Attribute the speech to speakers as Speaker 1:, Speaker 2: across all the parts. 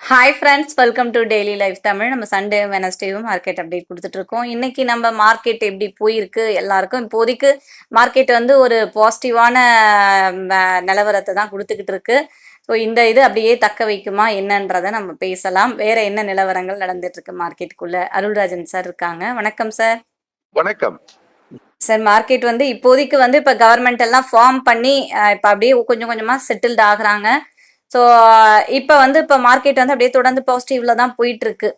Speaker 1: Hi friends welcome to daily life Tamil நம்ம Sunday வெனஸ்டேவும் market update கொடுத்துட்டு இருக்கோம் இன்னைக்கு நம்ம மார்க்கெட் எப்படி போயிருக்கு எல்லாருக்கும் இப்போதைக்கு மார்க்கெட் வந்து ஒரு பாசிட்டிவான நிலவரத்தை தான் கொடுத்துக்கிட்டு இருக்கு ஸோ இந்த இது அப்படியே தக்க வைக்குமா என்னன்றதை நம்ம பேசலாம். வேற என்ன நிலவரங்கள் நடந்துட்டு இருக்கு மார்க்கெட்டுக்குள்ள அருள்ராஜன் சார் இருக்காங்க. வணக்கம் சார்
Speaker 2: வணக்கம்.
Speaker 1: சார் மார்க்கெட் வந்து இப்போதைக்கு வந்து இப்போ கவர்மெண்ட் எல்லாம் ஃபார்ம் பண்ணி இப்போ அப்படியே கொஞ்சம் கொஞ்சமா செட்டில்ட் ஆகுறாங்க. ஸோ இப்போ வந்து இப்போ மார்க்கெட் வந்து அப்படியே தொடர்ந்து பாசிட்டிவ்ல தான் போயிட்டு இருக்கு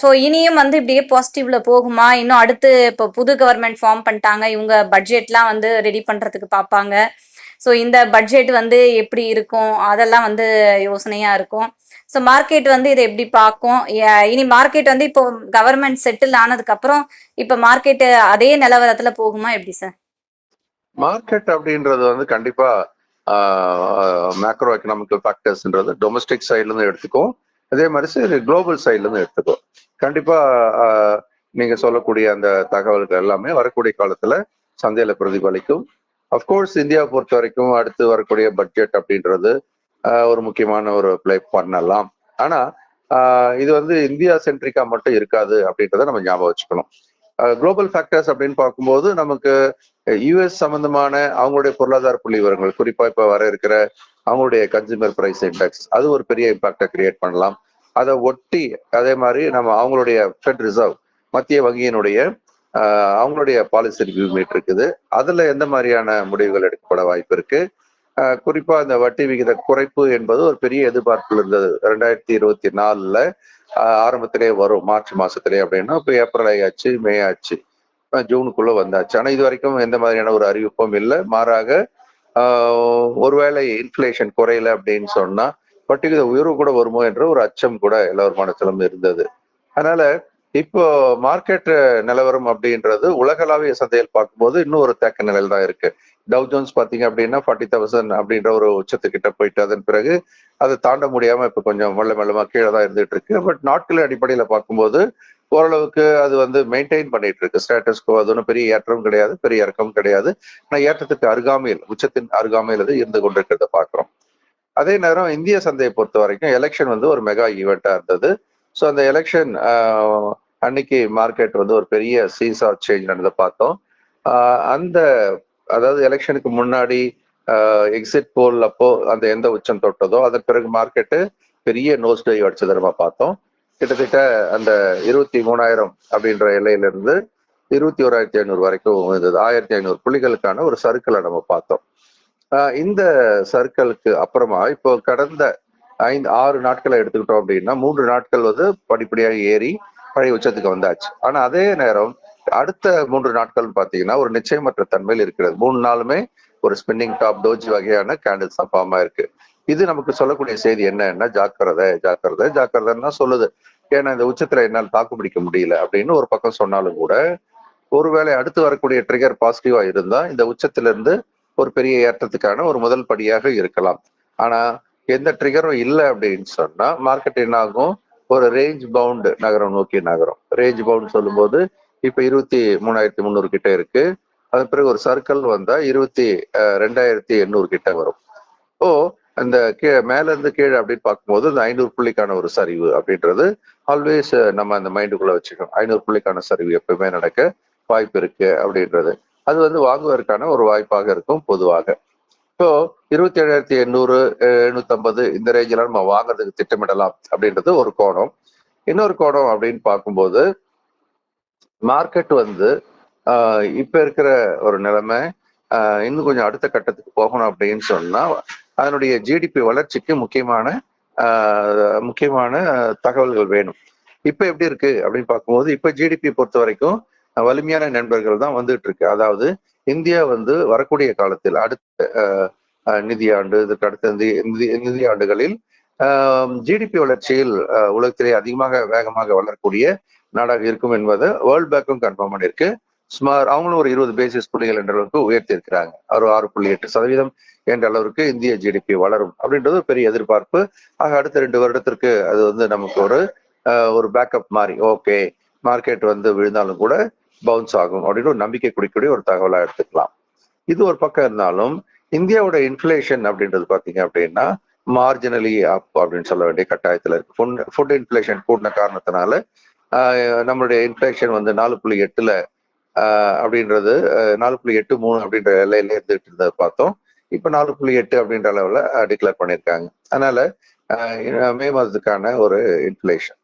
Speaker 1: ஸோ இனியும் வந்து இப்படியே பாசிட்டிவ்ல போகுமா? இன்னும் அடுத்து இப்போ புது கவர்மெண்ட் ஃபார்ம் பண்ணிட்டாங்க. இவங்க பட்ஜெட்லாம் வந்து ரெடி பண்றதுக்கு பார்ப்பாங்க. ஸோ இந்த பட்ஜெட் வந்து எப்படி இருக்கும்? அதெல்லாம் வந்து யோசனையா இருக்கும். ஸோ மார்க்கெட் வந்து இதை எப்படி பார்க்கும்? இனி மார்க்கெட் வந்து இப்போ கவர்மெண்ட் செட்டில் ஆனதுக்கு அப்புறம் இப்போ மார்க்கெட் அதே நிலவரத்துல போகுமா? எப்படி சார்
Speaker 2: மார்க்கெட் அப்படின்றது வந்து கண்டிப்பா மேக்ரோ எக்கனாமிக்கல் ஃபேக்டர்ஸ்ன்றது டொமஸ்டிக் சைட்லேருந்து எடுத்துக்கும் அதே மாதிரி சரி குளோபல் சைட்லேருந்து எடுத்துக்கும் கண்டிப்பா ஆஹ், நீங்க சொல்லக்கூடிய அந்த தகவல்கள் எல்லாமே வரக்கூடிய காலத்துல சந்தையில பிரதிபலிக்கும். அஃப்கோர்ஸ் இந்தியாவை பொறுத்த வரைக்கும் அடுத்து வரக்கூடிய பட்ஜெட் அப்படின்றது ஆஹ், ஒரு முக்கியமான ஒரு பிளே பண்ணலாம். ஆனா ஆஹ், இது வந்து இந்தியா சென்ட்ரிக்கா மட்டும் இருக்காது அப்படின்றத நம்ம ஞாபகம் வச்சுக்கணும். குளோபல் ஃபேக்டர்ஸ் அப்படின்னு பார்க்கும்போது நமக்கு யுஎஸ் சம்பந்தமான அவங்களுடைய பொருளாதார புள்ளி விவரங்கள் குறிப்பா இப்ப வர இருக்கிற அவங்களுடைய கன்சூமர் பிரைஸ் இண்டெக்ஸ் அது ஒரு பெரிய இம்பாக்டை கிரியேட் பண்ணலாம். அதை ஒட்டி அதே மாதிரி நம்ம அவங்களுடைய ஃபெட் ரிசர்வ் மத்திய வங்கியினுடைய அவங்களுடைய பாலிசி ரிவ்யூ மீட் இருக்குது. அதுல எந்த மாதிரியான முடிவுகள் எடுக்கப்பட வாய்ப்பு இருக்கு? ஆஹ், குறிப்பா இந்த வட்டி விகித குறைப்பு என்பது ஒரு பெரிய எதிர்பார்ப்பு இருந்தது. ரெண்டாயிரத்தி இருபத்தி நாலுல ஆரம்பத்திலே வரும். மார்ச் மாசத்திலே அப்படின்னா இப்போ ஏப்ரல் ஆயாச்சு மே ஆச்சு. ஜூனுக்குள்ள வந்தாச்சு. ஆனால் இது வரைக்கும் எந்த மாதிரியான ஒரு அறிவிப்பும் இல்லை. மாறாக ஒருவேளை இன்ஃபிளேஷன் குறையல அப்படின்னு சொன்னா வட்டிவிகித உயர்வு கூட வருமோ என்ற ஒரு அச்சம் கூட எல்லோரும் மனத்திலும் இருந்தது. அதனால இப்போ மார்க்கெட் நிலவரம் அப்படின்றது உலகளாவிய சந்தையில் பார்க்கும்போது இன்னும் ஒரு தேக்க நிலையில் தான் இருக்கு. டவ் ஜோன்ஸ் பார்த்தீங்க அப்படின்னா ஃபார்ட்டி தௌசண்ட் அப்படின்ற ஒரு உச்சத்துக்கிட்ட போயிட்டு அதன் பிறகு அதை தாண்ட முடியாமல் இப்போ கொஞ்சம் மெல்ல மெல்லமாக கீழே தான் இருந்துட்டு இருக்கு. பட் நாட்கள் அடிப்படையில் பார்க்கும்போது ஓரளவுக்கு அது வந்து மெயின்டைன் பண்ணிட்டு இருக்கு. ஸ்டேட்டஸ்கோ அது ஒன்றும் பெரிய ஏற்றம் கிடையாது பெரிய இறக்கம் கிடையாது. ஆனால் ஏற்றத்துக்கு அருகாமையில் உச்சத்தின் அருகாமையில் அது இருந்து கொண்டிருக்கிறத பார்க்குறோம். அதே நேரம் இந்திய சந்தையை பொறுத்த வரைக்கும் எலெக்ஷன் வந்து ஒரு மெகா ஈவெண்ட்டாக இருந்தது. ஸோ அந்த எலெக்ஷன் அன்னைக்கு மார்க்கெட் வந்து ஒரு பெரிய சீசா சேஞ்ச் நடந்ததை பார்த்தோம். அந்த அதாவது எலெக்ஷனுக்கு முன்னாடி எக்ஸிட் போல் அப்போ அந்த எந்த உச்சம் தொட்டதோ அதன் பிறகு மார்க்கெட்டு பெரிய நோஸ் டை அடிச்சதை நம்ம பார்த்தோம். கிட்டத்தட்ட அந்த இருபத்தி மூணாயிரம் அப்படின்ற எல்லையிலிருந்து இருபத்தி ஓராயிரத்தி ஐநூறு வரைக்கும் இருந்தது. ஆயிரத்தி ஐநூறு புள்ளிகளுக்கான ஒரு சர்க்கிளை நம்ம பார்த்தோம். இந்த சர்க்கிளுக்கு அப்புறமா இப்போ கடந்த ஐந்து ஆறு நாட்களை எடுத்துக்கிட்டோம் அப்படின்னா மூன்று நாட்கள் வந்து படிப்படியாக ஏறி பழைய உச்சத்துக்கு வந்தாச்சு. ஆனா அதே நேரம் அடுத்த மூன்று நாட்கள் பாத்தீங்கன்னா ஒரு நிச்சயமற்ற தன்மையில் இருக்கிறது. மூணு நாளுமே ஒரு ஸ்பின்னிங் டாப் டோஜ் வகையான கேண்டில்ஸ் தான் ஃபார்ம் ஆயிருக்கு. இது நமக்கு சொல்லக்கூடிய செய்தி என்னன்னா ஜாக்கிரதை ஜாக்கிரதை ஜாக்கிரதைன்னா சொல்லுது. ஏன்னா இந்த உச்சத்துல என்னால் தாக்கு பிடிக்க முடியல அப்படின்னு ஒரு பக்கம் சொன்னாலும் கூட ஒருவேளை அடுத்து வரக்கூடிய ட்ரிகர் பாசிட்டிவா இருந்தா இந்த உச்சத்திலிருந்து ஒரு பெரிய ஏற்றத்துக்கான ஒரு முதல் படியாக இருக்கலாம். ஆனா எந்த ட்ரிகரும் இல்லை அப்படின்னு சொன்னா மார்க்கெட் என்ன ஆகும் ஒரு ரேஞ்ச் பவுண்டு நகரம் நோக்கி நகரம். ரேஞ்ச் பவுண்ட் சொல்லும்போது இப்போ இருபத்தி மூணாயிரத்தி முந்நூறு கிட்ட இருக்கு. அதன் பிறகு ஒரு சர்க்கிள் வந்தா இருபத்தி அஹ், ரெண்டாயிரத்தி எண்ணூறு கிட்ட வரும். ஓ அந்த கீழே மேல இருந்து கீழே அப்படின்னு பார்க்கும்போது இந்த ஐநூறு புள்ளிக்கான ஒரு சரிவு அப்படின்றது ஆல்வேஸ் நம்ம அந்த மைண்டுக்குள்ள வச்சுக்கணும். ஐநூறு புள்ளிக்கான சரிவு எப்பவுமே நடக்க வாய்ப்பு இருக்கு அப்படின்றது. அது வந்து வாங்குவதற்கான ஒரு வாய்ப்பாக இருக்கும் பொதுவாக. இப்போ இருபத்தி ஏழாயிரத்தி எண்ணூறு எழுநூத்தம்பது இந்த ரேஞ்சில நம்ம வாங்குறதுக்கு திட்டமிடலாம் அப்படின்றது ஒரு கோணம். இன்னொரு கோணம் அப்படின்னு பார்க்கும்போது மார்க்கெட் வந்து ஆஹ் இப்ப இருக்கிற ஒரு நிலைமை இன்னும் கொஞ்சம் அடுத்த கட்டத்துக்கு போகணும் அப்படின்னு சொன்னா அதனுடைய ஜிடிபி வளர்ச்சிக்கு முக்கியமான ஆஹ் முக்கியமான தகவல்கள் வேணும். இப்ப எப்படி இருக்கு அப்படின்னு பார்க்கும்போது இப்ப ஜிடிபி பொறுத்த வரைக்கும் வலிமையான நண்பர்கள் தான் வந்துட்டு இருக்கு. அதாவது இந்தியா வந்து வரக்கூடிய காலத்தில் அடுத்த ஆஹ், நிதியாண்டு இதுக்கு அடுத்த நிதி- நிதி நிதியாண்டுகளில் ஜிடிபி வளர்ச்சியில் உலகத்திலே அதிகமாக வேகமாக வளரக்கூடிய நாடாக இருக்கும் என்பதை வேர்ல்ட் பேங்க்கும் கன்ஃபார்ம் பண்ணியிருக்கு. சுமார் அவங்களும் ஒரு இருபது பேசிஸ் புள்ளிகள் என்ற அளவுக்கு உயர்த்தி இருக்கிறாங்க ஒரு ஆறு புள்ளி எட்டு சதவீதம் என்ற அளவிற்கு இந்திய ஜிடிபி வளரும். அப்படின்றது ஒரு பெரிய எதிர்பார்ப்பு. ஆக அடுத்த ரெண்டு வருடத்திற்கு அது வந்து நமக்கு ஒரு ஆஹ், ஒரு பேக்கப் மாதிரி. ஓகே மார்க்கெட் வந்து விழுந்தாலும் கூட பவுன்ஸ் ஆகும் அப்படின்னு ஒரு நம்பிக்கை குடிக்கக்கூடிய ஒரு தகவலா எடுத்துக்கலாம். இது ஒரு பக்கம் இருந்தாலும் இந்தியாவோட இன்ஃபிளேஷன் அப்படின்றது பாத்தீங்க அப்படின்னா மார்ஜினலி அப் அப்படின்னு சொல்ல வேண்டிய கட்டாயத்தில் இருக்கு. ஃபுட் இன்ஃபிளேஷன் கூடின காரணத்தினால நம்மளுடைய இன்ஃப்ளேஷன் வந்து நாலு புள்ளி எட்டுல அப்படின்றது நாலு புள்ளி எட்டு மூணு அப்படின்ற எல்லையில இருந்துட்டு இருந்ததை பார்த்தோம். இப்போ நாலு புள்ளி எட்டு அப்படின்ற அளவில் டிக்ளேர் பண்ணியிருக்காங்க. அதனால மே மாதத்துக்கான ஒரு இன்ஃப்ளேஷன்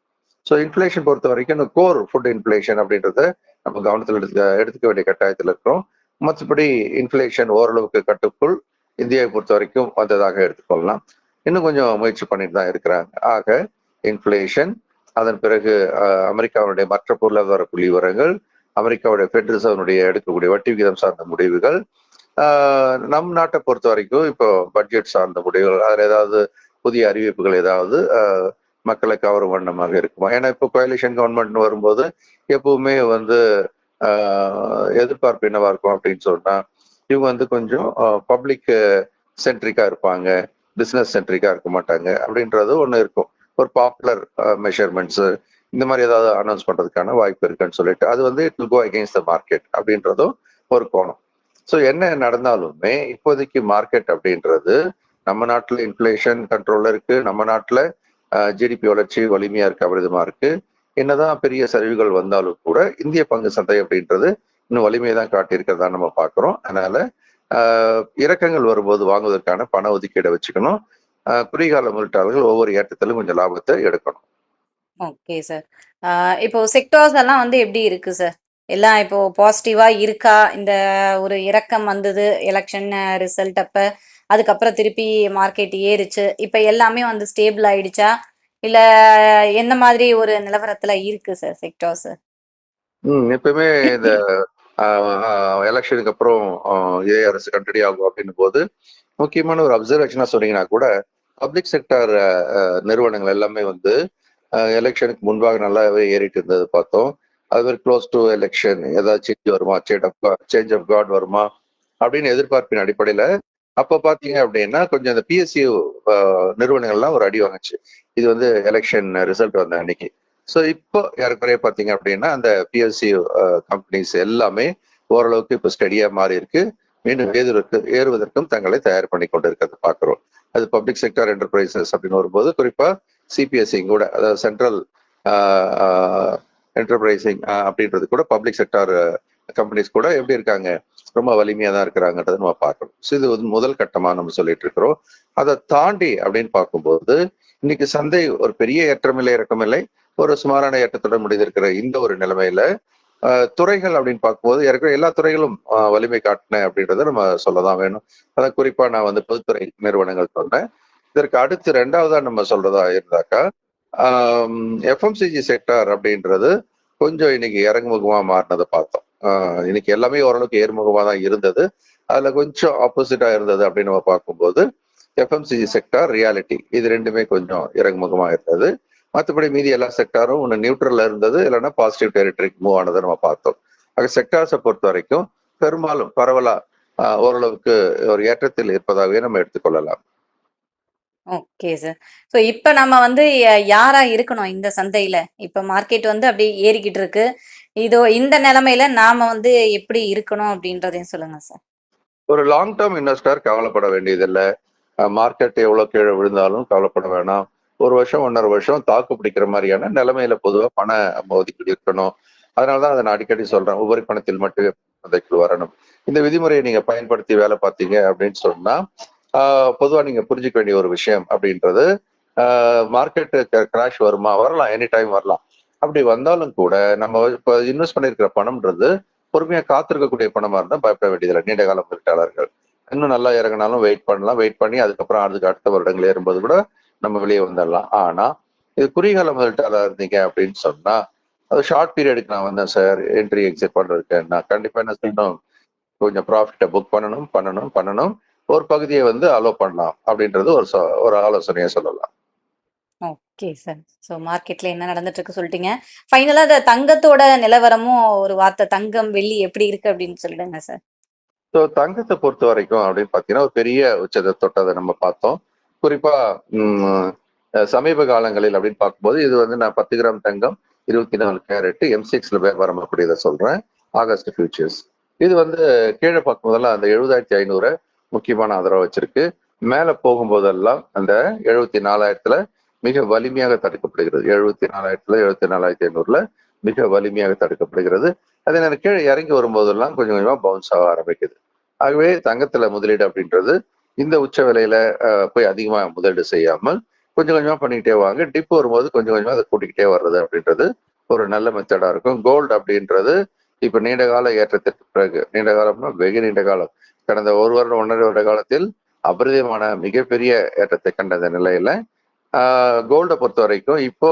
Speaker 2: ஸோ இன்ஃப்ளேஷன் பொறுத்த வரைக்கும் இந்த கோர் ஃபுட் இன்ஃப்ளேஷன் அப்படின்றத நம்ம கவனத்தில் எடுத்துக்க எடுத்துக்க வேண்டிய கட்டாயத்தில் இருக்கிறோம். மற்றபடி இன்ஃப்ளேஷன் ஓரளவுக்கு கட்டுக்குள் இந்தியாவை பொறுத்த வரைக்கும் வந்ததாக எடுத்துக்கொள்ளலாம். இன்னும் கொஞ்சம் முயற்சி பண்ணிட்டு தான் இருக்கிறாங்க. ஆக இன்ஃப்ளேஷன் அதன் பிறகு அமெரிக்காவுடைய மற்ற பொருளாதார புள்ளி விவரங்கள் அமெரிக்காவுடைய ஃபெட் ரிசர்வனுடைய எடுக்கக்கூடிய வட்டி விகிதம் சார்ந்த முடிவுகள் நம் நாட்டை பொறுத்த வரைக்கும் இப்போ பட்ஜெட் சார்ந்த முடிவுகள் அதில் ஏதாவது புதிய அறிவிப்புகள் ஏதாவது மக்களை கவரும் வண்ணமாக இருக்குமா? ஏன்னா இப்போ கோயலிஷன் கவர்மெண்ட் வரும்போது எப்பவுமே வந்து எதிர்பார்ப்பு என்னவா இருக்கும் அப்படின்னு சொன்னா இவங்க வந்து கொஞ்சம் பப்ளிக் சென்ட்ரிக்கா இருப்பாங்க பிசினஸ் சென்ட்ரிக்கா இருக்க மாட்டாங்க அப்படின்றது ஒன்று இருக்கும். ஒரு பாப்புலர் மெஷர்மெண்ட்ஸ் uh, இந்த மாதிரி ஏதாவது அனௌன்ஸ் பண்றதுக்கான வாய்ப்பு இருக்குன்னு சொல்லிட்டு அது வந்து it go against the market அப்படின்றதும் ஒரு கோணம். ஸோ என்ன நடந்தாலுமே இப்போதைக்கு மார்க்கெட் அப்படின்றது நம்ம நாட்டில் இன்ஃப்ளேஷன் கண்ட்ரோல்ல இருக்கு நம்ம நாட்டில் ஜிடிபி uh, வளர்ச்சி வலிமையா இருக்கு விதமாக இருக்கு என்னதான் பெரிய சரிவுகள் வந்தாலும் கூட இந்திய பங்கு சந்தை அப்படின்றது இன்னும் வலிமையை தான் காட்டியிருக்கிறதா நம்ம பார்க்குறோம். அதனால uh, இறக்கங்கள் வரும்போது வாங்குவதற்கான பண ஒதுக்கீடை வச்சுக்கணும். ஆஹ், குறுகியகால முதலீட்டாளர்கள் ஒவ்வொரு ஏற்றத்திலும் கொஞ்சம் லாபத்தை எடுக்கணும்.
Speaker 1: Okay sir. இப்போ செக்டார்ஸ் எல்லாம் வந்து எப்படி இருக்கு சார்? எல்லாம் இப்போ பாசிட்டிவா இருக்கா? இந்த ஒரு இறக்கம் வந்தது எலெக்ஷன் ரிசல்ட் அப்ப அதுக்கப்புறம் திருப்பி மார்க்கெட் ஏறுச்சு. இப்ப எல்லாமே வந்து ஸ்டேபிள் ஆயிடுச்சா? இல்ல எந்த மாதிரி ஒரு நிலவரத்துல இருக்கு சார் செக்டார்ஸ்
Speaker 2: ம் எப்பவுமே இந்த எலெக்ஷனுக்கு அப்புறம் அரசு கண்டினியூ ஆகும் அப்படின்னும் போது முக்கியமான ஒரு அப்சர்வேஷனா சொன்னீங்கன்னா கூட பப்ளிக் செக்டார் uh, uh, நிறுவனங்கள் எல்லாமே வந்து uh, எலெக்ஷனுக்கு முன்பாக நல்லாவே ஏறிட்டு இருந்தது பார்த்தோம். அது மாதிரி க்ளோஸ் டு எலெக்ஷன் ஏதாவது சேஞ்ச் வருமா? Change of change of guard வருமா? அப்படின்னு எதிர்பார்ப்பின் அடிப்படையில அப்போ பார்த்தீங்க அப்படின்னா கொஞ்சம் இந்த பிஎஸ்சி நிறுவனங்கள்லாம் ஒரு அடி வாங்குச்சு. இது வந்து எலெக்ஷன் ரிசல்ட் வந்த அன்னைக்கு. ஸோ இப்போ ஏறக்குறைய பார்த்தீங்க அப்படின்னா அந்த பிஎஸ்சி கம்பெனிஸ் எல்லாமே ஓரளவுக்கு இப்போ ஸ்டடியா மாறி இருக்கு மீண்டும் ஏறுவதற்கு ஏறுவதற்கும் தங்களை தயார் பண்ணி கொண்டு இருக்கிறத பார்க்குறோம். அது பப்ளிக் செக்டர் என்டர்பிரைசஸ் அப்படின்னு வரும்போது குறிப்பா சிபிஎஸ்சிங் கூட அதாவது சென்ட்ரல் என்டர்பிரைசிங் அப்படின்றது கூட பப்ளிக் செக்டார் கம்பெனிஸ் கூட எப்படி இருக்காங்க ரொம்ப வலிமையாக தான் இருக்கிறாங்கன்றதை நம்ம பார்க்கணும். ஸோ இது வந்து முதல் கட்டமா நம்ம சொல்லிட்டு இருக்கிறோம். அதை தாண்டி அப்படின்னு பார்க்கும்போது இன்னைக்கு சந்தை ஒரு பெரிய ஏற்றமில்லை இறக்கமில்லை. ஒரு சுமாரான ஏற்றத்துடன் முடிந்திருக்கிற இந்த ஒரு நிலைமையில துறைகள் அப்படின்னு பார்க்கும்போது ஏற்கனவே எல்லா துறைகளும் வலிமை காட்டின அப்படின்றத நம்ம சொல்லதான் வேணும். அதான் குறிப்பா நான் வந்து பொதுத்துறை நிறுவனங்கள் சொன்னேன். இதற்கு அடுத்து ரெண்டாவதா நம்ம சொல்றதா இருந்தாக்கா எஃப்எம்சிஜி செக்டார் அப்படின்றது கொஞ்சம் இன்னைக்கு இறங்குமுகமா மாறினதை பார்த்தோம். இன்னைக்கு எல்லாமே ஓரளவுக்கு ஏறுமுகமா தான் இருந்தது. அதுல கொஞ்சம் ஆப்போசிட்டா இருந்தது அப்படின்னு நம்ம பார்க்கும்போது எஃப்எம்சிஜி செக்டார் ரியாலிட்டி இது ரெண்டுமே கொஞ்சம் இறங்குமுகமா இருந்தது. மற்றபடி மீதி எல்லா செக்டாரும் ஒன்று நியூட்ரல்ல இருந்தது. இல்லைன்னா பாசிட்டிவ் டெரிட்டரிக்கு மூவ் ஆனதை நம்ம பார்த்தோம். ஆக செக்டார்ஸை பொறுத்த வரைக்கும் பெரும்பாலும் பரவலா ஓரளவுக்கு ஒரு ஏற்றத்தில் இருப்பதாகவே நம்ம எடுத்துக்கொள்ளலாம்
Speaker 1: ஓகே சார் ஸோ இப்போ நம்ம வந்து யாரா இருக்கணும் இந்த சந்தையில? இப்போ மார்க்கெட் வந்து அப்படியே ஏறிக்கிட்டு இருக்கு. இதோ இந்த நிலைமையில நாம வந்து எப்படி இருக்கணும் அப்படின்றதையும் சொல்லுங்க சார்
Speaker 2: ஒரு லாங் டேர்ம் இன்வெஸ்டர் கவலைப்பட வேண்டியதில்லை. மார்க்கெட் எவ்வளவு கீழே விழுந்தாலும் கவலைப்பட வேணாம். ஒரு வருஷம் ஒன்றரை வருஷம் தாக்கு பிடிக்கிற மாதிரியான நிலைமையில பொதுவாக பண ஒதுக்கீடு இருக்கணும். அதனாலதான் அதை நான் அடிக்கடி சொல்றேன். உபரி பணத்தில் மட்டுமே சந்தைக்குள் வரணும் இந்த விதிமுறையை நீங்க பயன்படுத்தி வேலை பார்த்தீங்க அப்படின்னு சொன்னா பொதுவா நீங்க புரிஞ்சுக்க வேண்டிய ஒரு விஷயம் அப்படின்றது மார்க்கெட் கிராஷ் வருமா? வரலாம். எனி டைம் வரலாம். அப்படி வந்தாலும் கூட நம்ம இப்போ இன்வெஸ்ட் பண்ணியிருக்கிற பணம்ன்றது பொறுமையா காத்திருக்கக்கூடிய பணமா இருந்தால் பயப்பட வேண்டியதில்லை. நீண்ட கால முதலீட்டாளர்கள் இன்னும் நல்லா இறங்கினாலும் வெயிட் பண்ணலாம். வெயிட் பண்ணி அதுக்கப்புறம் அதுக்கு அடுத்த வருடங்கள் ஏறும்போது கூட நம்ம வெளியே வந்துடலாம் ஆனா இது குறுகிய முதலீட்டாளர் இருந்தீங்க அப்படின்னு சொன்னா அது ஷார்ட் பீரியடுக்கு நான் வந்தேன் சார் என்ட்ரி எக்ஸிட் பண்றதுக்கு. நான் கண்டிப்பா என்ன செய்யணும்? கொஞ்சம் ப்ராஃபிட்டை புக் பண்ணணும் பண்ணணும் பண்ணணும். ஒரு பகுதியை வந்து அலோவ் பண்ணலாம் அப்படின்றது ஒரு ஒரு ஆலோசனையை சொல்லலாம்.
Speaker 1: ஓகே சார் ஸோ மார்க்கெட்ல என்ன நடந்துட்டு இருக்கு சொல்லிட்டீங்க ஃபைனலா அந்த தங்கத்தோட நிலவரமும் ஒரு வார்த்தை தங்கம் வெள்ளி எப்படி இருக்கு அப்படின்னு சொல்லிடுங்க சார்
Speaker 2: ஸோ தங்கத்தை பொறுத்த வரைக்கும் அப்படின்னு பார்த்தீங்கன்னா ஒரு பெரிய உச்சத்தை தொட்டதை நம்ம பார்த்தோம். குறிப்பா சமீப காலங்களில் அப்படின்னு பார்க்கும்போது இது வந்து நான் பத்து கிராம் தங்கம் இருபத்தி நாலு கேரட் எம் சிக்ஸ்ல வரக்கூடியதை சொல்றேன். ஆகஸ்ட் ஃபியூச்சர்ஸ் இது வந்து கீழே பார்க்கும்போதெல்லாம் அந்த எழுபதாயிரத்தி ஐநூறு முக்கியமான ஆதரவு வச்சிருக்கு. மேல போகும்போதெல்லாம் அந்த எழுபத்தி நாலாயிரத்துல மிக வலிமையாக தடுக்கப்படுகிறது. எழுபத்தி நாலாயிரத்துல எழுபத்தி நாலாயிரத்தி ஐநூறுல மிக வலிமையாக தடுக்கப்படுகிறது. அதே நேரம் கீழே இறங்கி வரும்போதெல்லாம் கொஞ்சம் கொஞ்சமா பவுன்ஸ் ஆக ஆரம்பிக்குது. ஆகவே தங்கத்துல முதலீடு அப்படின்றது இந்த உச்ச விலையில போய் அதிகமா முதலீடு செய்யாமல் கொஞ்சம் கொஞ்சமா பண்ணிக்கிட்டே வாங்க. டிப் வரும்போது கொஞ்சம் கொஞ்சமா அதை கூட்டிக்கிட்டே வர்றது அப்படின்றது ஒரு நல்ல மெத்தடா இருக்கும். கோல்டு அப்படின்றது இப்ப நீண்ட கால ஏற்றத்திற்கு பிறகு நீண்ட காலம்னா வெகு நீண்ட காலம். கடந்த ஒரு வருடம் ஒன்றரை வருட காலத்தில் அபரிதமான மிகப்பெரிய ஏற்றத்தை கண்ட இந்த நிலையில. கோல்டை பொறுத்த வரைக்கும் இப்போ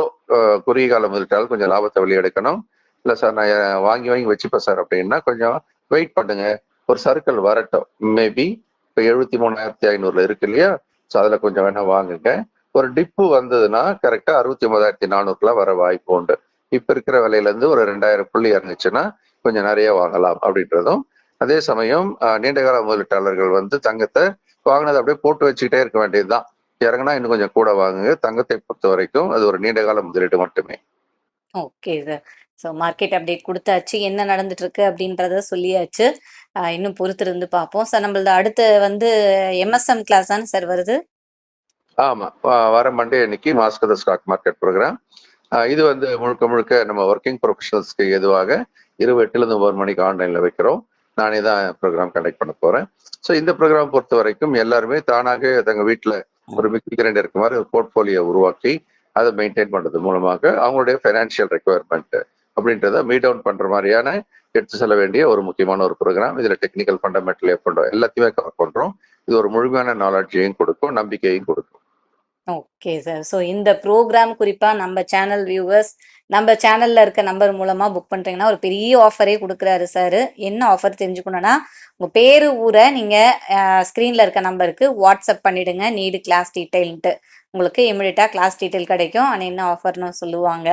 Speaker 2: குறுகிய காலம் முதலீட்டால் கொஞ்சம் லாபத்தை வெளியெடுக்கணும். இல்ல சார் நான் வாங்கி வாங்கி வச்சுப்பேன் சார் அப்படின்னா கொஞ்சம் வெயிட் பண்ணுங்க. ஒரு சர்க்கிள் வரட்டும். மேபி இப்போ எழுபத்தி மூணாயிரத்தி ஐநூறுல இருக்கு இல்லையா? ஸோ அதுல கொஞ்சம் வேணா வாங்குங்க. ஒரு டிப்பு வந்ததுன்னா கரெக்டா அறுபத்தி ஒன்பதாயிரத்தி நானூறுலாம் வர வாய்ப்பு உண்டு. இப்ப இருக்கிற விலையில இருந்து ஒரு ரெண்டாயிரம் புள்ளி இறங்குச்சுன்னா கொஞ்சம் நிறைய வாங்கலாம் அப்படின்றதும். அதே சமயம் நீண்டகால நீண்ட கால முதலீட்டாளர்கள் வந்து தங்கத்தை வாங்கினதை அப்படியே போட்டு வச்சுக்கிட்டே இருக்க வேண்டியதுதான். இறங்குனா இன்னும் கொஞ்சம் கூட வாங்குங்க. தங்கத்தை பொறுத்த வரைக்கும் அது ஒரு நீண்ட கால முதலீடு மட்டுமே.
Speaker 1: Okay sir so market update கொடுத்தாச்சு. என்ன நடந்துட்டு இருக்கு அப்படின்றத சொல்லியாச்சு. இன்னும் இன்னும் பொறுத்திருந்து பார்ப்போம். சார் நம்மளது அடுத்து வந்து எம்எஸ்எம் கிளாஸ் தானே சார் வருது?
Speaker 2: ஆமா. வர மண்டே அன்னைக்கு மாஸ்கோ ஸ்டாக் மார்க்கெட் ப்ரோக்ராம் இது வந்து முழுக்க முழுக்க நம்ம ஒர்க்கிங் ப்ரொஃபஷனல்ஸ்க்கு எதுவாக இரவு எட்டுல இருந்து ஒன்பது மணிக்கு ஆன்லைன்ல வைக்கிறோம். நானே தான் ப்ரோக்ராம் கண்டக்ட் பண்ண போறேன். ஸோ இந்த ப்ரோக்ராம் பொறுத்த வரைக்கும் எல்லாருமே தானாக தங்க வீட்டுல ஒரு மிக்சி கிரைண்டர் இருக்க மாதிரி ஒரு போர்ட்போலியோ உருவாக்கி அதை மெயின்டைன் பண்றது மூலமாக அவங்களுடைய ஃபைனான்சியல் ரெக்குவயர்மெண்ட் அப்படின்றத மீட் டவுன் பண்ற மாதிரியான எடுத்து செல்ல வேண்டிய ஒரு முக்கியமான ஒரு ப்ரோக்ராம் இதுல டெக்னிக்கல் ஃபண்டமெண்டல் பண்றோம் எல்லாத்தையுமே கவர் பண்றோம். இது ஒரு முழுமையான நாலேஜையும் கொடுக்கும் நம்பிக்கையும் கொடுக்கும்.
Speaker 1: ஓகே சார் ஸோ இந்த ப்ரோக்ராம் குறிப்பா நம்ம சேனல் வியூவர்ஸ் நம்ம சேனல்ல இருக்க நம்பர் மூலமா புக் பண்றீங்கன்னா ஒரு பெரிய ஆஃபரே கொடுக்குறாரு சார் என்ன ஆஃபர் தெரிஞ்சுக்கணும்னா உங்க பேரு ஊரை நீங்க ஸ்கிரீன்ல இருக்க நம்பருக்கு வாட்ஸ்அப் பண்ணிடுங்க. நீடு கிளாஸ் டீட்டெயில்ட்டு உங்களுக்கு இமிடியட்டா கிளாஸ் டீட்டெயில் கிடைக்கும். ஆனால் என்ன ஆஃபர்னு சொல்லுவாங்க.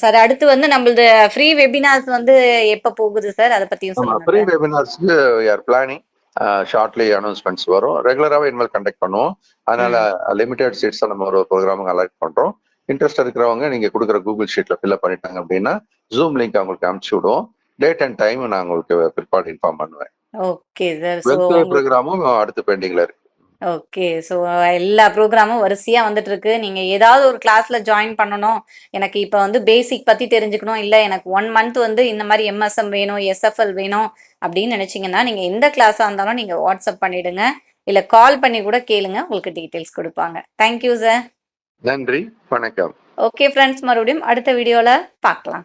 Speaker 1: சார் அடுத்து வந்து நம்மளது ஃப்ரீ வெபினார்ஸ் வந்து எப்ப போகுது சார்? அதை பத்தியும் சொல்லுங்க
Speaker 2: வெபினார்ஸ்க்கு யார் பிளானிங் ஷார்ட்லி அனௌன்ஸ்மெண்ட்ஸ் வரும். ரெகுலராகவே இனிமேல் கண்டக்ட் பண்ணுவோம். அதனால லிமிடெட் சீட்ஸ் நம்ம ஒரு ப்ரோக்ராமுக்கு அலர்ட் பண்றோம். இன்ட்ரெஸ்ட் இருக்கிறவங்க நீங்க கொடுக்குற கூகுள் ஷீட்ல ஃபில்அப் பண்ணிட்டாங்க அப்படின்னா ஜூம் லிங்க் அவங்களுக்கு அனுப்பிச்சு விடுவோம். டேட் அண்ட் டைம் நான் உங்களுக்கு பிற்பாடு இன்ஃபார்ம் பண்ணுவேன்.
Speaker 1: ஓகே சார்
Speaker 2: ப்ரோக்ராமும் அடுத்து பெண்டிங்ல இருக்கு.
Speaker 1: ஓகே ஸோ எல்லா ப்ரோக்ராமும் வரிசையா வந்துட்டு இருக்கு நீங்க ஏதாவது ஒரு கிளாஸ்ல ஜாயின் பண்ணணும். எனக்கு இப்போ வந்து பேசிக் பத்தி தெரிஞ்சுக்கணும். இல்ல எனக்கு ஒன் மந்த் வந்து இந்த மாதிரி எம்எஸ்எம் வேணும் எஸ்எஃப்எல் வேணும் அப்படின்னு நினைச்சீங்கன்னா நீங்க எந்த கிளாஸா இருந்தாலும் நீங்க வாட்ஸ்அப் பண்ணிடுங்க. இல்ல கால் பண்ணி கூட கேளுங்க. உங்களுக்கு டீட்டெயில்ஸ் கொடுப்பாங்க. தேங்க்யூ சார்
Speaker 2: நன்றி. வணக்கம்.
Speaker 1: ஓகே ஃப்ரெண்ட்ஸ் மறுபடியும் அடுத்த வீடியோல பார்க்கலாம்.